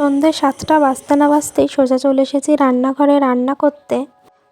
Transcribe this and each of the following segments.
সন্ধ্যে সাতটা বাজতে না বাজতেই সোজা চলে এসেছি রান্নাঘরে। রান্না করতে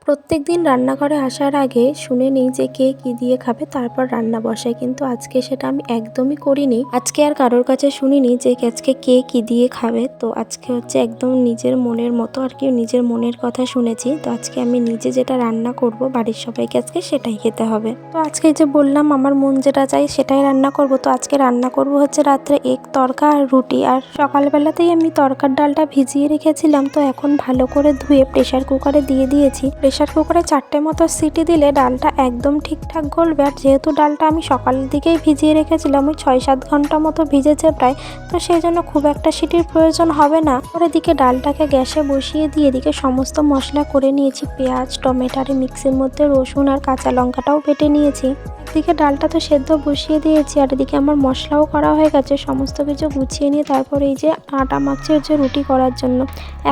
প্রত্যেক দিন রান্নাঘরে আসার আগে শুনে নিই যে কে কি দিয়ে খাবে, তারপর রান্না বসাই। কিন্তু আজকে সেটা আমি একদমই করিনি। আজকে আর কারোর কাছে শুনিনি যে আজকে কে কি দিয়ে খাবে। তো আজকে হচ্ছে একদম নিজের মনের মতো আর কি, নিজের মনের কথা শুনেছি। তো আজকে আমি নিজে যেটা রান্না করব বাড়ির সবাইকে আজকে সেটাই খেতে হবে। তো আজকে যে বললাম, আমার মন যেটা চাই সেটাই রান্না করব। তো আজকে রান্না করব হচ্ছে রাত্রে এক তরকা আর রুটি। আর সকালবেলাতেই আমি তরকার ডালটা ভিজিয়ে রেখেছিলাম। তো এখন ভালো করে ধুয়ে প্রেসার কুকারে দিয়ে দিয়েছি। প্রেসার কুকারে চারটে মতো সিটি দিলে ডালটা একদম ঠিকঠাক গলবে। আর যেহেতু ডালটা আমি সকালের দিকেই ভিজিয়ে রেখেছিলাম, ওই ছয় সাত ঘণ্টা মতো ভিজেছে প্রায়, তো সেই জন্য খুব একটা সিটির প্রয়োজন হবে না। পরে দিকে ডালটাকে গ্যাসে বসিয়ে দিয়ে এদিকে সমস্ত মশলা করে নিয়েছি। পেঁয়াজ, টমেটো, আর মিক্সির মধ্যে রসুন আর কাঁচা লঙ্কাটাও বেটে নিয়েছি। একদিকে ডালটা তো সেদ্ধ বসিয়ে দিয়েছি, আর এদিকে আমার মশলাও করা হয়ে গেছে, সমস্ত কিছু গুছিয়ে নিয়ে তারপরে এই যে আটা মাখছি হচ্ছে রুটি করার জন্য।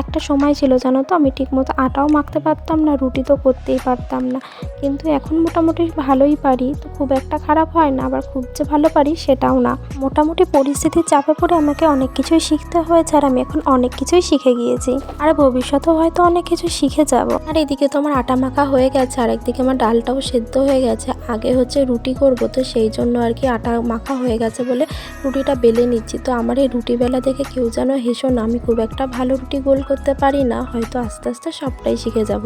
একটা সময় ছিল, জানো তো, আমি ঠিকমতো আটাও মাখতে পারতাম না, রুটি তো করতেই পারতাম না। কিন্তু এখন মোটামুটি ভালোই পারি, তো খুব একটা খারাপ হয় না, আবার খুব যে ভালো পারি সেটাও না। মোটামুটি পরিস্থিতির চাপে পড়ে আমাকে অনেক কিছুই শিখতে হয়েছে, আর আমি এখন অনেক কিছুই শিখে গিয়েছি। আর ভবিষ্যতেও হয়তো অনেক কিছু শিখে যাব। আর এদিকে তো আমার আটা মাখা হয়ে গেছে আর একদিকে আমার ডালটাও সেদ্ধ হয়ে গেছে আগে হচ্ছে রুটি করব, তো সেই জন্য আর কি আটা মাখা হয়ে গেছে বলে রুটিটা বেলে নিচ্ছি। তো আমার এই রুটি বেলা দেখে কেউ যেন হেসো না, আমি খুব একটা ভালো রুটি গোল করতে পারি না, হয়তো আস্তে আস্তে সবটাই শিখে যাব।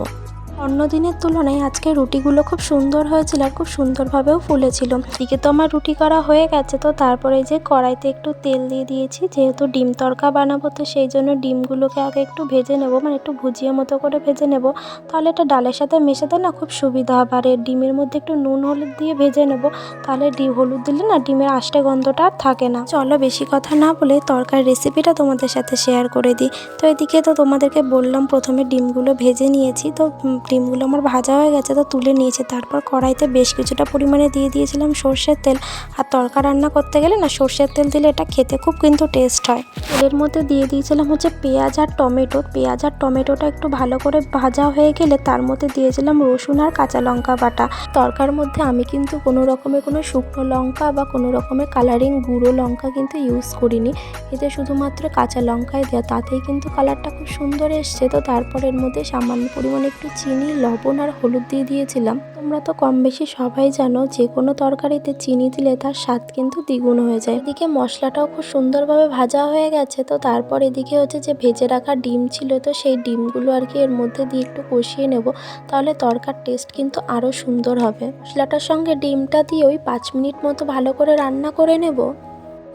অন্য দিনের তুলনায় আজকে রুটিগুলো খুব সুন্দর হয়েছিল, আর খুব সুন্দরভাবেও ফুলেছিল। এদিকে তো আমার রুটি করা হয়ে গেছে, তো তারপরে যে কড়াইতে একটু তেল দিয়ে দিয়েছি, যেহেতু ডিম তরকা বানাবো, তো সেই জন্য ডিমগুলোকে আগে একটু ভেজে নেব মানে একটু ভুজিয়ে মতো করে ভেজে নেব। তাহলে এটা ডালের সাথে মেশাতে না খুব সুবিধা হবে, আর ডিমের মধ্যে একটু নুন হলুদ দিয়ে ভেজে নেব। তাহলে ডিম হলুদ দিলে না ডিমের আষ্টে গন্ধটা আর থাকে না। চলো বেশি কথা না বলে তরকার রেসিপিটা তোমাদের সাথে শেয়ার করে দিই। তো এদিকে তো তোমাদেরকে বললাম, প্রথমে ডিমগুলো ভেজে নিয়েছি, তো ডিমগুলো আমার ভাজা হয়ে গেছে, তো তুলে নিয়েছে। তারপর কড়াইতে বেশ কিছুটা পরিমাণে দিয়ে দিয়েছিলাম সর্ষের তেল। আর তরকা রান্না করতে গেলে না, সর্ষের তেল দিলে এটা খেতে খুব কিন্তু টেস্ট হয়। তেলের মধ্যে দিয়ে দিয়েছিলাম হচ্ছে পেঁয়াজ আর টমেটো। পেঁয়াজ আর টমেটোটা একটু ভালো করে ভাজা হয়ে গেলে তার মধ্যে দিয়েছিলাম রসুন আর কাঁচা লঙ্কা বাটা। তরকার মধ্যে আমি কিন্তু কোনো রকমের কোনো শুকনো লঙ্কা বা কোনো রকমের কালারিং গুঁড়ো লঙ্কা কিন্তু ইউজ করিনি। এতে শুধুমাত্র কাঁচা লঙ্কাই দেওয়া, তাতেই কিন্তু কালারটা খুব সুন্দর এসছে। তো তারপর এর মধ্যে সামান্য পরিমাণে একটু চিনি, লবণ আর হলুদ দিয়ে দিয়েছিলাম। তোমরা তো কম বেশি সবাই জানো যে কোনো তরকারিতে চিনি দিলে তার স্বাদ কিন্তু দ্বিগুণ হয়ে যায়। এদিকে মশলাটাও খুব সুন্দরভাবে ভাজা হয়ে গেছে, তো তারপর এদিকে হচ্ছে যে ভেজে রাখা ডিম ছিল, তো সেই ডিমগুলো আর কি এর মধ্যে দিয়ে একটু কষিয়ে নেব, তাহলে তরকার টেস্ট কিন্তু আরও সুন্দর হবে। মশলাটার সঙ্গে ডিমটা দিয়ে ওই পাঁচ মিনিট মতো ভালো করে রান্না করে নেব।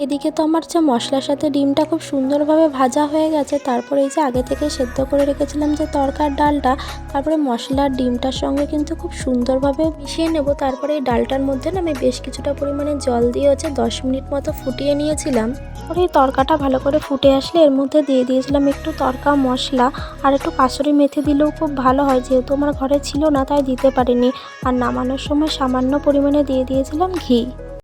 এদিকে তো আমার যে মশলার সাথে ডিমটা খুব সুন্দরভাবে ভাজা হয়ে গেছে, তারপরে এই যে আগে থেকে সেদ্ধ করে রেখেছিলাম যে তরকার ডালটা, তারপরে মশলার ডিমটার সঙ্গে কিন্তু খুব সুন্দরভাবে মিশিয়ে নেব। তারপরে এই ডালটার মধ্যে না আমি বেশ কিছুটা পরিমাণে জল দিয়ে হচ্ছে দশ মিনিট মতো ফুটিয়ে নিয়েছিলাম। তারপরে এই তরকাটা ভালো করে ফুটে আসলে এর মধ্যে দিয়ে দিয়েছিলাম একটু তরকা মশলা আর একটু কাসুরি মেথি দিলেও খুব ভালো হয়, যেহেতু আমার ঘরে ছিল না তাই দিতে পারিনি। আর নামানোর সময় সামান্য পরিমাণে দিয়ে দিয়েছিলাম ঘি।